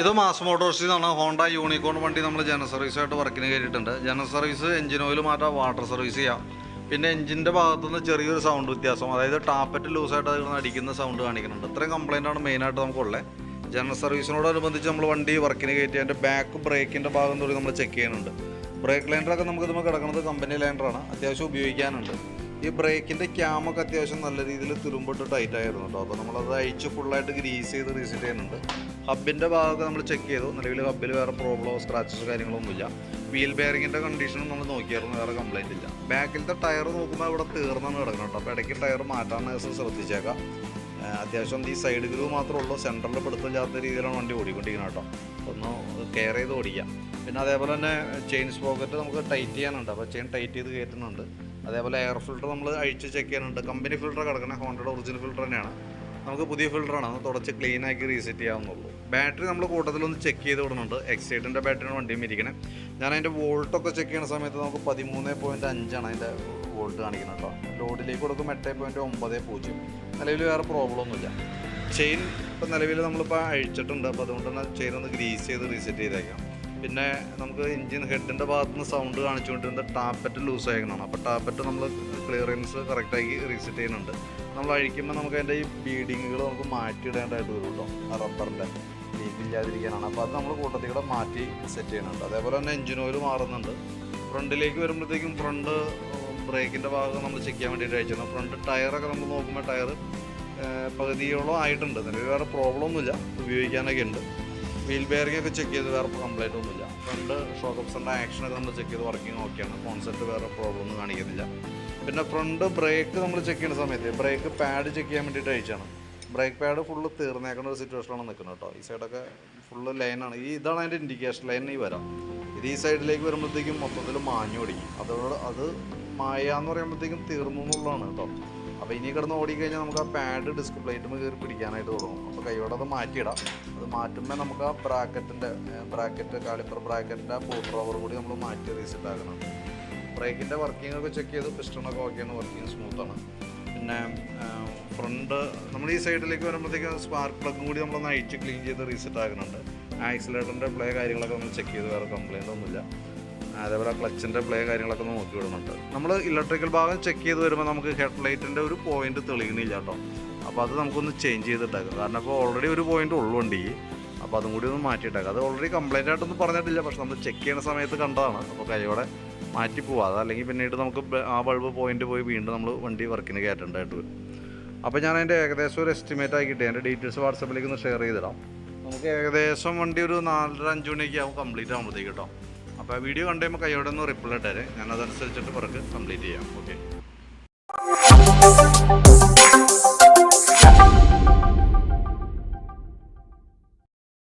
ഇത് മാസ് മോട്ടോഴ്സിൽ നിന്നാണ് Honda unicorn വണ്ടി നമ്മൾ ജനറൽ സർവീസായിട്ട് വർക്കിന് കയറിയിട്ടുണ്ട്. ജനറൽ സർവീസ് എഞ്ചിൻ ഓയിൽ മാറ്റാം വാട്ടർ സർവീസ് ചെയ്യാം. പിന്നെ എഞ്ചിന്റെ ഭാഗത്തുനിന്ന് ചെറിയൊരു സൗണ്ട് വ്യത്യാസം അതായത് ടാപ്പറ്റ് ലൂസായിട്ട് അതിൽ അടിക്കുന്ന സൗണ്ട് കാണിക്കുന്നുണ്ട്. ഇത്രയും കംപ്ലൈന്റ് ആണ് മെയിനായിട്ട് നമുക്കുള്ളത് ജനറൽ സർവീസിനോടനുബന്ധിച്ച് നമ്മൾ വണ്ടി വർക്കിന് കയറ്റി അതിന്റെ ബാക്ക് ബ്രേക്കിന്റെ ഭാഗം തുടങ്ങി നമ്മൾ ചെക്ക് ചെയ്യുന്നുണ്ട്. ബ്രേക്ക് ലൈൻഡറൊക്കെ നമുക്ക് ഇതുമ്പോൾ കിടക്കുന്നത് കമ്പനി ലൈൻഡറാണ് അത്യാവശ്യം ഉപയോഗിക്കാനുണ്ട്. ഈ ബ്രേക്കിന്റെ ക്യാമൊക്കെ അത്യാവശ്യം നല്ല രീതിയിൽ തുരുമ്പിട്ട് ടൈറ്റ് ആയിരുന്നു കേട്ടോ. അപ്പോൾ നമ്മളത് അഴിച്ച് ഫുള്ളായിട്ട് ഗ്രീസ് ചെയ്ത് റീസെറ്റ് ചെയ്യുന്നുണ്ട്. ഹബിന്റെ ഭാഗമൊക്കെ നമ്മൾ ചെക്ക് ചെയ്തു. നിലവിൽ ഹബിൽ വേറെ പ്രോബ്ലമോ സ്ക്രാച്ചസ് കാര്യങ്ങളൊന്നുമില്ല. വീൽ ബെയറിങ്ങിന്റെ കണ്ടീഷനും നമ്മൾ നോക്കിയായിരുന്നു. വേറെ കംപ്ലൈന്റ് ഇല്ല. ബാക്കിലത്തെ ടയർ നോക്കുമ്പോൾ ഇവിടെ തീർന്നാണ് കിടക്കണം കേട്ടോ. അപ്പോൾ ഇടയ്ക്ക് ടയർ ദിവസം ശ്രദ്ധിച്ചേക്കാം. അത്യാവശ്യം ഈ സൈഡ് ഗ്രൂ മാത്രമേ ഉള്ളൂ. സെന്ററിൽ പിടുത്തം ചേർത്ത രീതിയിലാണ് വണ്ടി ഓടിക്കൊണ്ടിരിക്കുന്നത് കേട്ടോ. ഒന്ന് കെയർ ചെയ്ത് ഓടിക്കാം. പിന്നെ അതേപോലെ തന്നെ ചെയിൻ സ്പോക്കറ്റ് നമുക്ക് ടൈറ്റ് ചെയ്യാനുണ്ട്. അപ്പോൾ ചെയിൻ ടൈറ്റ് ചെയ്ത് കയറ്റുന്നുണ്ട്. അതേപോലെ എയർ ഫിൽട്ടർ നമ്മൾ അഴിച്ച് ചെക്ക് ചെയ്യാനുണ്ട്. കമ്പനി ഫിൽട്ടർ കിടക്കുന്ന ഹോണ്ടയുടെ ഒറിജിനൽ ഫിൽട്ടർ തന്നെയാണ്. നമുക്ക് പുതിയ ഫിൽറ്ററാണ് അത് തുടച്ച് ക്ലീൻ ആക്കി റീസെറ്റ് ചെയ്യാവുന്നുള്ളൂ. ബാറ്ററി നമ്മൾ കൂട്ടത്തിലൊന്ന് ചെക്ക് ചെയ്ത് വിടുന്നുണ്ട്. എക്സൈറ്റിന്റെ ബാറ്ററിയാണ് വണ്ടിയും ഇരിക്കണേ. ഞാൻ അതിന്റെ വോൾട്ടൊക്കെ ചെക്ക് ചെയ്യുന്ന സമയത്ത് നമുക്ക് പതിമൂന്ന് പോയിന്റ് അഞ്ചാണ് അതിന്റെ വോൾട്ട് കാണിക്കുന്നത് കേട്ടോ. ലോഡിലേക്ക് കൊടുക്കുമ്പോൾ എട്ട് പോയിന്റ് ഒമ്പത് പൂജ്യം. നിലവിൽ വേറെ പ്രോബ്ലം ഒന്നുമില്ല. ചെയിൻ ഇപ്പം നിലവിൽ നമ്മളിപ്പോൾ അഴിച്ചിട്ടുണ്ട്. അപ്പോൾ അതുകൊണ്ട് തന്നെ ചെയിൻ ഒന്ന് ഗ്രീസ് ചെയ്ത് റീസെറ്റ് ചെയ്തേക്കാം. പിന്നെ നമുക്ക് എഞ്ചിൻ ഹെഡിന്റെ ഭാഗത്ത് നിന്ന് സൗണ്ട് കാണിച്ചുകൊണ്ടിരുന്ന ടാപ്പറ്റ് ലൂസ് ആയിരിക്കണം അപ്പോൾ ടാപ്പറ്റ് നമ്മൾ ക്ലിയറൻസ് കറക്റ്റാക്കി റീസെറ്റ് ചെയ്യുന്നുണ്ട്. നമ്മൾ അഴിക്കുമ്പോൾ നമുക്ക് അതിന്റെ ഈ ബീഡിങ്ങുകൾ നമുക്ക് മാറ്റിയിടേണ്ടതായിട്ട് വരും കേട്ടോ ആ റബ്ബറിന്റെ ലീക്ക് ഇല്ലാതിരിക്കാനാണ്. അപ്പോൾ അത് നമ്മൾ കൂട്ടത്തിൽ കൂടെ മാറ്റി സെറ്റ് ചെയ്യുന്നുണ്ട്. അതേപോലെ തന്നെ എഞ്ചിൻ ഓയിൽ മാറുന്നുണ്ട്. ഫ്രണ്ടിലേക്ക് വരുമ്പോഴത്തേക്കും ഫ്രണ്ട് ബ്രേക്കിന്റെ ഭാഗം നമ്മൾ ചെക്ക് ചെയ്യാൻ വേണ്ടിയിട്ട് അയച്ചിരുന്നു. ഫ്രണ്ട് ടയറൊക്കെ നമ്മൾ നോക്കുമ്പോൾ ടയർ പകുതിയോളം ആയിട്ടുണ്ട്. നിലവിൽ വേറെ പ്രോബ്ലം ഒന്നുമില്ല. ഉപയോഗിക്കാനൊക്കെ ഉണ്ട്. വീൽ ബെയറിംഗ് ചെക്ക് ചെയ്ത് വേറെ കംപ്ലൈന്റ് ഒന്നുമില്ല. ഫ്രണ്ട് ഷോക്ക് ഓപ്ഷന്റെ ആക്ഷനൊക്കെ നമ്മൾ ചെക്ക് ചെയ്ത് വർക്കിംഗ് ഓക്കെയാണ് കോൺസെപ്റ്റ് വേറെ പ്രോബ്ലം ഒന്നും കാണിക്കുന്നില്ല. പിന്നെ ഫ്രണ്ട് ബ്രേക്ക് നമ്മൾ ചെക്ക് ചെയ്യുന്ന സമയത്ത് ബ്രേക്ക് പാഡ് ചെക്ക് ചെയ്യാൻ വേണ്ടിയിട്ട് അയച്ചാണ്. ബ്രേക്ക് പാഡ് ഫുള്ള് തീർന്നേക്കുന്ന ഒരു സിറ്റുവേഷനാണ് നിൽക്കുന്നത് കേട്ടോ. ഈ സൈഡൊക്കെ ഫുള്ള് ലൈനാണ് ഈ ഇതാണ് അതിന്റെ ഇൻഡിക്കേഷൻ ലൈൻ ഈ വരാം. ഇത് ഈ സൈഡിലേക്ക് വരുമ്പോഴത്തേക്കും മൊത്തത്തിൽ മാഞ്ഞു ഓടിക്കും അതോട് അത് മായാന്ന് പറയുമ്പോഴത്തേക്കും തീർന്നു എന്നുള്ളതാണ് കേട്ടോ. അപ്പോൾ ഇനി കിടന്ന് ഓടിക്കഴിഞ്ഞാൽ നമുക്ക് ആ പാഡ് ഡിസ്ക് പ്ലേറ്റുമ്പോൾ കയറി പിടിക്കാനായിട്ട് തുടങ്ങും. അപ്പോൾ കൈയോടെ അത് മാറ്റിയിടാം. അത് മാറ്റുമ്പോൾ നമുക്ക് ആ ബ്രാക്കറ്റിന്റെ ബ്രാക്കറ്റ് കാളിപ്പർ ബ്രാക്കറ്റിന്റെ ബോട്ട് റോവർ കൂടി നമ്മൾ മാറ്റി റീസെറ്റ് ആക്കണം. ബ്രേക്കിന്റെ വർക്കിംഗ് ഒക്കെ ചെക്ക് ചെയ്ത് പിസ്റ്റണൊക്കെ ഓക്കെയാണ് വർക്കിംഗ് സ്മൂത്താണ് പിന്നെ ഫ്രണ്ട് നമ്മൾ ഈ സൈഡിലേക്ക് വരുമ്പോഴത്തേക്ക് സ്പാർക്ക് പ്ലഗും കൂടി നമ്മൾ അഴിച്ച് ക്ലീൻ ചെയ്ത് റീസെറ്റ് ആക്കുന്നുണ്ട് ആക്സിലേറ്ററിന്റെ പ്ലേ കാര്യങ്ങളൊക്കെ നമ്മൾ ചെക്ക് ചെയ്ത് വേറെ കംപ്ലയിന്റ് ഒന്നുമില്ല. അതേപോലെ ക്ലച്ചിന്റെ പ്ലേ കാര്യങ്ങളൊക്കെ നോക്കി വിടുന്നുണ്ട് നമ്മൾ ഇലക്ട്രിക്കൽ ഭാഗം ചെക്ക് ചെയ്ത് വരുമ്പോൾ നമുക്ക് ഹെഡ് ലൈറ്റിന്റെ ഒരു പോയിന്റ് തെളിയുന്നില്ല കേട്ടോ. അപ്പോൾ അത് നമുക്കൊന്ന് ചേഞ്ച് ചെയ്തിട്ടേക്കാം. കാരണം ഇപ്പോൾ ഓൾറെഡി ഒരു പോയിന്റ് ഉള്ളു വണ്ടിക്ക് അപ്പോൾ അതും കൂടി ഒന്ന് മാറ്റിയിട്ടേക്കാം. അത് ഓൾറെഡി കംപ്ലൈന്റ് ആയിട്ടൊന്നും പറഞ്ഞിട്ടില്ല. പക്ഷെ നമ്മൾ ചെക്ക് ചെയ്യുന്ന സമയത്ത് കണ്ടതാണ്. അപ്പോൾ കൈയോടെ മാറ്റി പോവാം. അതല്ലെങ്കിൽ പിന്നീട് നമുക്ക് ആ ബൾബ് പോയിന്റ് പോയി വീണ്ടും നമ്മൾ വണ്ടി വർക്കിന് കയറ്റേണ്ടതായിട്ട് വരും. അപ്പോൾ ഞാൻ അതിന്റെ ഏകദേശം ഒരു എസ്റ്റിമേറ്റ് ആക്കിയിട്ട് എന്റെ ഡീറ്റെയിൽസ് വാട്സപ്പിലേക്ക് ഒന്ന് ഷെയർ ചെയ്തിടാം. നമുക്ക് ഏകദേശം വണ്ടി ഒരു നാലര അഞ്ച് മണിയൊക്കെ ആവും കംപ്ലീറ്റ് ആകുമ്പോഴത്തേക്ക് കേട്ടോ അപ്പോൾ വീഡിയോ കണ്ടു കഴിയുമ്പോൾ കൈയോടെ ഒന്ന് റിപ്ലൈ ഇട്ടേരെ. ഞാൻ അതനുസരിച്ചിട്ട് പുറത്ത് കംപ്ലീറ്റ് ചെയ്യാം. ഓക്കെ